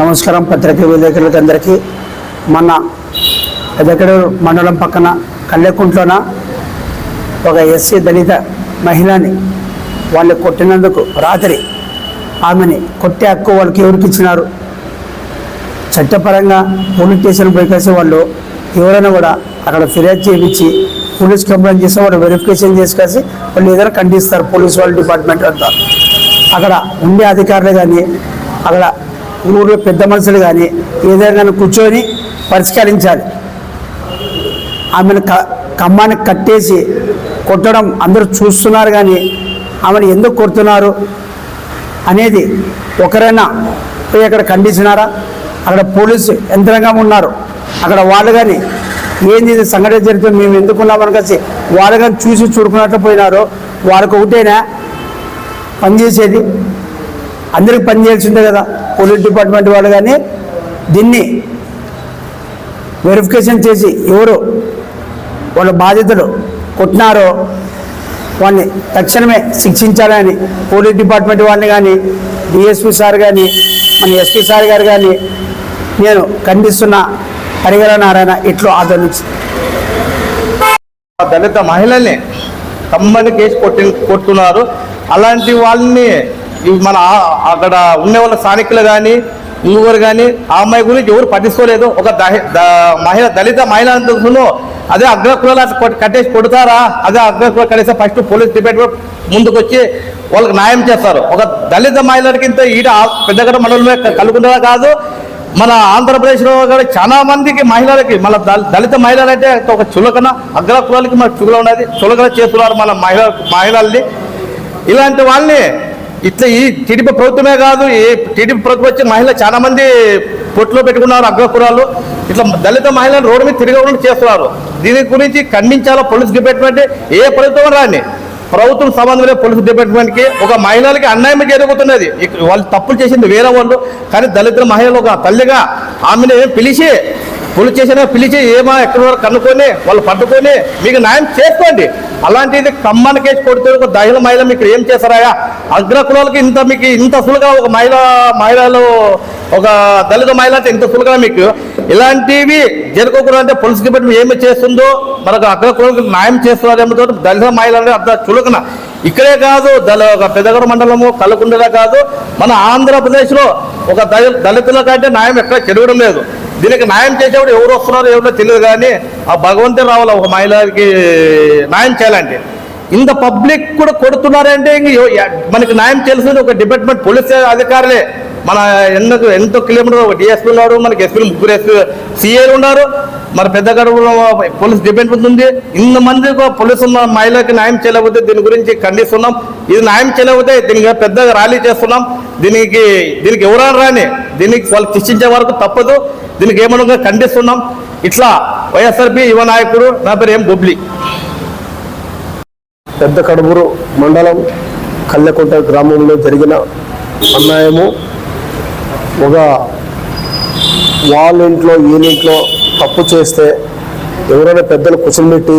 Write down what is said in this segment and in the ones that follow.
నమస్కారం పత్రిక విలేకరులకు అందరికీ. మొన్న పెద్దకడూరు మండలం పక్కన కల్లెకుంట్లోన ఒక ఎస్సీ దళిత మహిళని వాళ్ళు కొట్టినందుకు రాత్రి ఆమెని కొట్టే హక్కు వాళ్ళకి ఎవరికి ఇచ్చినారు? చట్టపరంగా పోలీస్ స్టేషన్ పోయి వాళ్ళు ఎవరైనా కూడా అక్కడ ఫిర్యాదు చేయించి పోలీస్ కంప్లైంట్ చేస్తే వాళ్ళు వెరిఫికేషన్ చేసుకేసి వాళ్ళు ఏదైనా ఖండిస్తారు పోలీస్ వాళ్ళ డిపార్ట్మెంట్ అంతా. అక్కడ ఉండే అధికారులు కానీ అక్కడ ఊళ్ళో పెద్ద మనుషులు కానీ ఏదైనా కూర్చొని పరిష్కరించాలి. ఆమెను క కమ్మాన్ని కట్టేసి కొట్టడం అందరూ చూస్తున్నారు కానీ ఆమెను ఎందుకు కొడుతున్నారు అనేది ఒకరైనా పోయి అక్కడ ఖండించినారా అక్కడ పోలీసు యంత్రంగా ఉన్నారు. అక్కడ వాళ్ళు కానీ ఏంది ఇది సంఘటన జరిగితే మేము ఎందుకున్నామని కలిసి వాళ్ళు కానీ చూసి చూడుకున్నట్లు పోయినారు వాళ్ళకు ఒకటేనా? పనిచేసేది? అందరికి పని చేయాల్సిందే కదా పోలీస్ డిపార్ట్మెంట్ వాళ్ళు కానీ దీన్ని వెరిఫికేషన్ చేసి ఎవరు వాళ్ళ బాధితులు కొట్టినారో వాళ్ళని తక్షణమే శిక్షించాలని పోలీస్ డిపార్ట్మెంట్ వాళ్ళని కానీ డిఎస్పీ సార్ కానీ మన ఎస్పీ సార్ గారు కానీ నేను ఖండిస్తున్న హరిహర నారాయణ ఇట్లు ఆదరించి. దళిత మహిళల్ని కమ్మని కేసు కొట్టి కొడుతున్నారు అలాంటి వాళ్ళని మన అక్కడ ఉండే వాళ్ళ స్థానికులు కానీ ఇంకొకరు కానీ ఆ అమ్మాయి గురించి ఎవరు పట్టించుకోలేదు. ఒక దహి- మహిళ దళిత మహిళ అందుకును అదే అగ్రకులాలు కొట్టి- కట్టేసి కొడతారా? అదే అగ్రకుల కట్టేసి ఫస్ట్ పోలీస్ డిపార్ట్మెంట్ ముందుకు వచ్చి వాళ్ళకి న్యాయం చేస్తారు. ఒక దళిత మహిళలకి ఇంత ఈడ పెద్దగడ మనలో కలుగుతుందా కాదు? మన ఆంధ్రప్రదేశ్లో కూడా చాలా మందికి మహిళలకి మన దళిత మహిళలు అంటే ఒక చులకన అగ్ర కులాలకి మన చులకన ఉన్నది. చులకన చేస్తున్నారు మన మహిళ మహిళల్ని. ఇలాంటి వాళ్ళని ఇట్లా ఈ టీడీపీ ప్రభుత్వమే కాదు ఈ టీడీపీ ప్రభుత్వం వచ్చి మహిళ చాలా మంది పొట్టులో పెట్టుకున్నారు అగ్రపురాలు ఇట్లా దళిత మహిళలు రోడ్డు మీద తిరగకుండా చేస్తున్నారు. దీని గురించి ఖండించాలా పోలీస్ డిపార్ట్మెంట్? ఏ ప్రభుత్వం రాని. ప్రభుత్వం సంబంధం లేదు పోలీస్ డిపార్ట్మెంట్కి ఒక మహిళలకి అన్యాయం జరుగుతున్నది. వాళ్ళు తప్పులు చేసింది వేరే వాళ్ళు కానీ దళిత మహిళలు ఒక తల్లిగా ఆమెను పిలిచి పోలీస్ స్టేషన్ పిలిచి ఏమో ఎక్కడి వరకు కనుక్కొని వాళ్ళు పట్టుకొని మీకు న్యాయం చేసుకోండి. అలాంటిది కమ్మని కేసు కొడితే ఒక దహిల మహిళ మీకు ఏం చేస్తారాయా అగ్ర కులాలకి ఇంత మీకు ఇంత సులుగా ఒక మహిళ మహిళలు ఒక దళిత మహిళ అంటే ఇంత సులుగా మీకు ఇలాంటివి జరగకూడదు అంటే పోలీస్ డిపార్ట్మెంట్ ఏమి చేస్తుందో మనకు అగ్ర కులాలకు న్యాయం చేస్తున్నారేమో దళిత మహిళలు అంత చులకన. ఇక్కడే కాదు దళ ఒక పెదగడ మండలము కలకుండలే కాదు మన ఆంధ్రప్రదేశ్లో ఒక దళితుల కంటే న్యాయం ఎక్కడ చెరగడం లేదు. దీనికి న్యాయం చేసేవాడు ఎవరు వస్తున్నారో ఎవరో తెలియదు కానీ ఆ భగవంతుడు రావాలి ఒక మహిళకి న్యాయం చేయాలంటే? ఇంత పబ్లిక్ కూడా కొడుతున్నారంటే ఇంక మనకి న్యాయం తెలిసింది ఒక డిపార్ట్మెంట్ పోలీస్ అధికారులే. మన ఎన్నో ఎంతో కిలోమీటర్ ఒక డిఎస్పీ ఉన్నారు మనకి ఎస్పీ ముగ్గురు ఎస్పీ ఉన్నారు. మరి పెద్ద గడపలో పోలీస్ డిపార్ట్మెంట్ ఉంది ఇంతమంది పోలీసు మహిళలకు న్యాయం చేయలేకపోతే దీని గురించి ఖండిస్తున్నాం. ఇది న్యాయం చేయలేకపోతే దీనికి పెద్దగా ర్యాలీ చేస్తున్నాం. దీనికి దీనికి ఎవరైనా రాని దీనికి వాళ్ళు శిక్షించే వరకు తప్పదు. దీనికి ఏమనగా ఖండిస్తున్నాం. ఇట్లా వైఎస్ఆర్పి యువ నాయకుడు నా పేరు ఏం బొబ్లీ. పెద్ద కడుబూరు మండలం కల్లెకుంట గ్రామంలో జరిగిన అన్యాయము. ఒక వాళ్ళ ఇంట్లో ఈయనింట్లో తప్పు చేస్తే ఎవరైనా పెద్దలు కుసంబెట్టి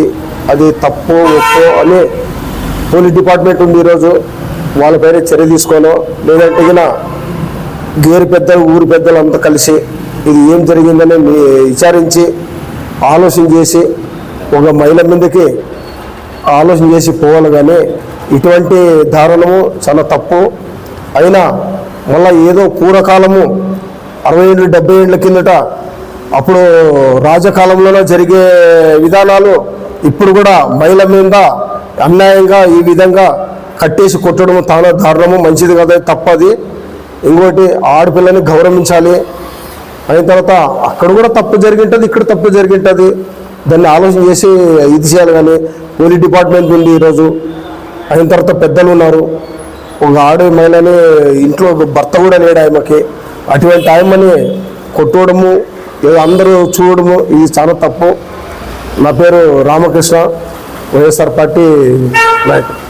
అది తప్పు ఒప్పు అని పోలీస్ డిపార్ట్మెంట్ ఉంది ఈరోజు. వాళ్ళపైన చర్య తీసుకోను లేదంటే గేరు పెద్దలు ఊరి పెద్దలు అంతా కలిసి ఇది ఏం జరిగిందని మీ- విచారించి ఆలోచన చేసి ఒక మహిళ మీదకి ఆలోచన చేసి పోవాలి కానీ ఇటువంటి దారుణము చాలా తప్పు. అయినా మళ్ళీ ఏదో పూర్వకాలము అరవై ఏళ్ళు డెబ్బై ఏళ్ళ కిందట అప్పుడు రాజకాలంలోనే జరిగే విధానాలు ఇప్పుడు కూడా మహిళ మీద అన్యాయంగా ఈ విధంగా కట్టేసి కొట్టడం చాలా దారుణము మంచిది కదా తప్పది. ఇంకోటి ఆడపిల్లని గౌరవించాలి. అయిన తర్వాత అక్కడ కూడా తప్పు జరిగింటుంది ఇక్కడ తప్పు జరిగింటుంది. దాన్ని ఆలోచన చేసి ఇది చేయాలి కానీ పోలీస్ డిపార్ట్మెంట్ ఉంది ఈరోజు. అయిన తర్వాత పెద్దలు ఉన్నారు. ఒక ఆడ మహిళని ఇంట్లో భర్త కూడా లేడు ఆమెకి. అటువంటి ఆయమని కొట్టుకోవడము ఏదో అందరూ చూడడము ఇది చాలా తప్పు. నా పేరు రామకృష్ణ వైఎస్ఆర్ పార్టీ నాయకుడు.